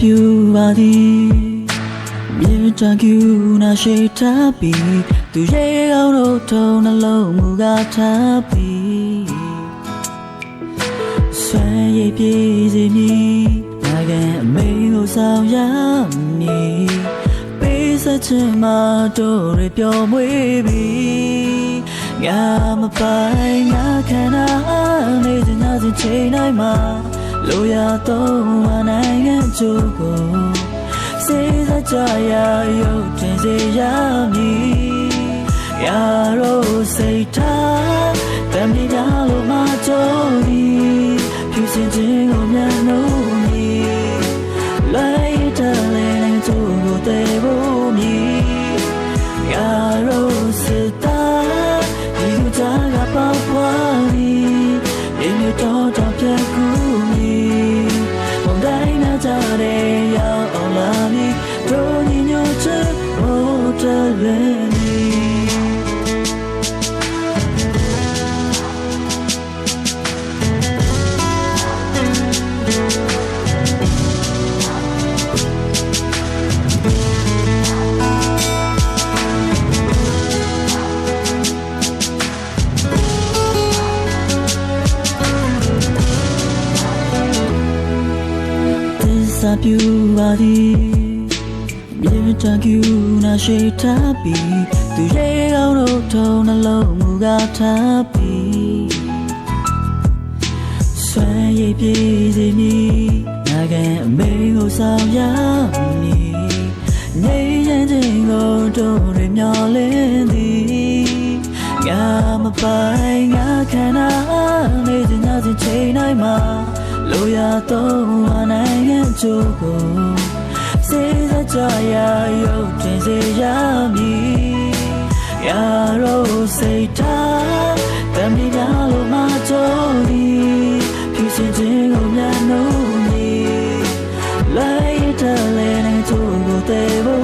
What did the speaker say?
ပြူပါသည်မြေတန်ကျူနာရှိထားပြီးသူရေကောင်းတို့ထုံနှလုံးမူကားထားပြီးဆွဲရည်ပြေးစီမည်နာကန်အမေကိုဆောင်ရမည်ပေးစချင်မတို့ရပြောမွေးပြီးငါမပိုင်ငါခန္ဓာနေစညစချိန်တိုင်းမှာ လိုရတော့မနိုင်ငံချို့ကိုစေစကြရရုပ်တင်စေရမည်ရာရောစိတ်ထား မည်တို့ညီညွ တ်ချစ်ဖို့တလည်းမည်သစ္စာပြူပါသည်မြေတန်ကျူနာရှိထားပြီးသူရေကောင်းတို့ထုံနှလုံးမူကားထားပြီးဆွဲရည်ပြေးစီမည်နာကန်အမေကိုဆောင်ရမည်နေရင်ချင်းကိုတို့ရမျောလင်းသည်ငါမပိုင်ငါခန္ဓာနေစညစချိန်တိုင်းမှာလိုရတော့မနိုင်ငံချို့ကိုစေစကြရရု they were.